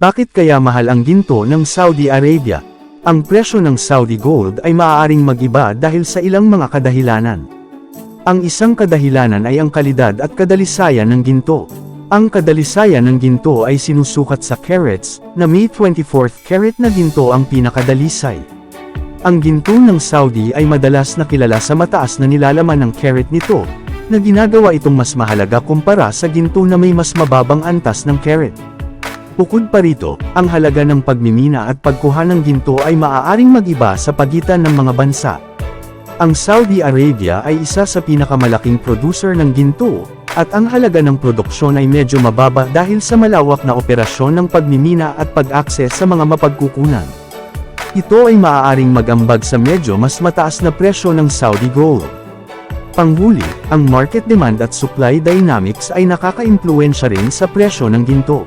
Bakit kaya mahal ang ginto ng Saudi Arabia? Ang presyo ng Saudi gold ay maaaring mag-iba dahil sa ilang mga kadahilanan. Ang isang kadahilanan ay ang kalidad at kadalisayan ng ginto. Ang kadalisayan ng ginto ay sinusukat sa carats, na may 24th carat na ginto ang pinakadalisay. Ang ginto ng Saudi ay madalas na kilala sa mataas na nilalaman ng carat nito, na ginagawa itong mas mahalaga kumpara sa ginto na may mas mababang antas ng carat. Bukod pa rito, ang halaga ng pagmimina at pagkuha ng ginto ay maaaring mag-iba sa pagitan ng mga bansa. Ang Saudi Arabia ay isa sa pinakamalaking producer ng ginto, at ang halaga ng produksyon ay medyo mababa dahil sa malawak na operasyon ng pagmimina at pag-akses sa mga mapagkukunan. Ito ay maaaring mag-ambag sa medyo mas mataas na presyo ng Saudi gold. Panghuli, ang market demand at supply dynamics ay nakaka-impluensya rin sa presyo ng ginto.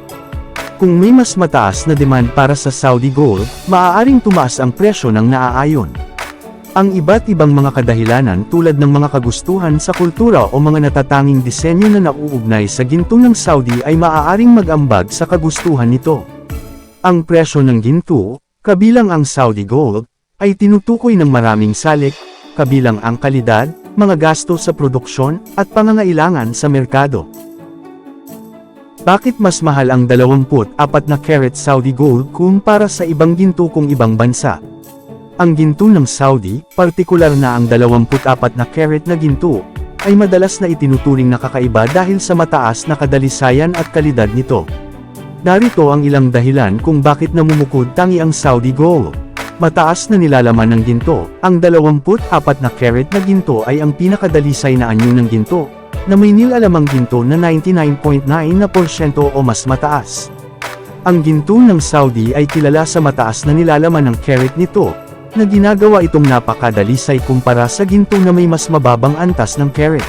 Kung may mas mataas na demand para sa Saudi gold, maaaring tumaas ang presyo ng naaayon. Ang iba't ibang mga kadahilanan tulad ng mga kagustuhan sa kultura o mga natatanging disenyo na nauugnay sa ginto ng Saudi ay maaaring mag-ambag sa kagustuhan nito. Ang presyo ng ginto, kabilang ang Saudi gold, ay tinutukoy ng maraming salik, kabilang ang kalidad, mga gasto sa produksyon, at pangangailangan sa merkado. Bakit mas mahal ang 24 na carat Saudi gold kumpara sa ibang ginto kung ibang bansa? Ang ginto ng Saudi, partikular na ang 24 na carat na ginto, ay madalas na itinuturing na kakaiba dahil sa mataas na kadalisayan at kalidad nito. Narito ang ilang dahilan kung bakit namumukod tangi ang Saudi gold. Mataas na nilalaman ng ginto, ang 24 na carat na ginto ay ang pinakadalisay na anyo ng ginto, na may nilalamang ginto na 99.9% o mas mataas. Ang ginto ng Saudi ay kilala sa mataas na nilalaman ng carat nito, na ginagawa itong napakadalisay kumpara sa ginto na may mas mababang antas ng carat.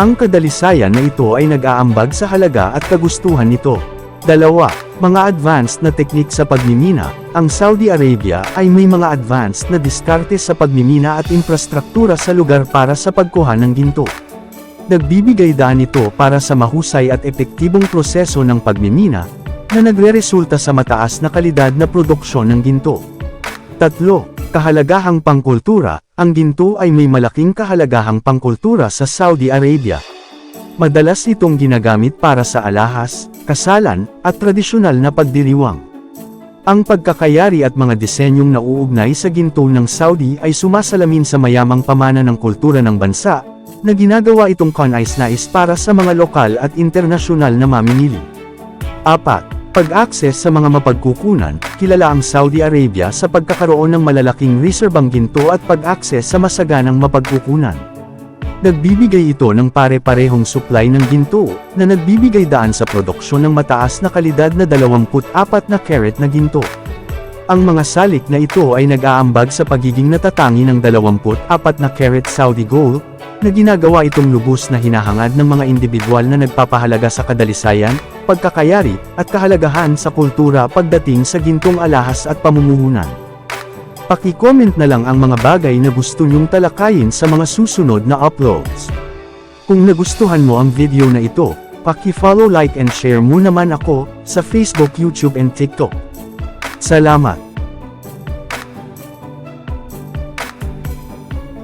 Ang kadalisayan na ito ay nag-aambag sa halaga at kagustuhan nito. Dalawa, mga advanced na teknik sa pagmimina, ang Saudi Arabia ay may mga advanced na diskarte sa pagmimina at infrastruktura sa lugar para sa pagkuha ng ginto. Nagbibigay daan ito para sa mahusay at epektibong proseso ng pagmimina, na nagre-resulta sa mataas na kalidad na produksyon ng ginto. Tatlo, kahalagahang pangkultura, ang ginto ay may malaking kahalagahang pangkultura sa Saudi Arabia. Madalas itong ginagamit para sa alahas, kasalan, at tradisyonal na pagdiriwang. Ang pagkakayari at mga disenyong nauugnay sa ginto ng Saudi ay sumasalamin sa mayamang pamana ng kultura ng bansa, na ginagawa itong kanais-nais para sa mga lokal at internasyonal na mamimili. 4. Pag-akses sa mga mapagkukunan, kilala ang Saudi Arabia sa pagkakaroon ng malalaking reserbang ginto at pag-akses sa masaganang mapagkukunan. Nagbibigay ito ng pare-parehong supply ng ginto, na nagbibigay daan sa produksyon ng mataas na kalidad na 24 na carat na ginto. Ang mga salik na ito ay nag-aambag sa pagiging natatangi ng 24 na carat Saudi gold, na ginagawa itong lubos na hinahangad ng mga individual na nagpapahalaga sa kadalisayan, pagkakayari, at kahalagahan sa kultura pagdating sa gintong alahas at pamumuhunan. Paki-comment na lang ang mga bagay na gusto nyong talakayin sa mga susunod na uploads. Kung nagustuhan mo ang video na ito, paki-follow like and share mo naman ako sa Facebook, YouTube and TikTok. Salamat!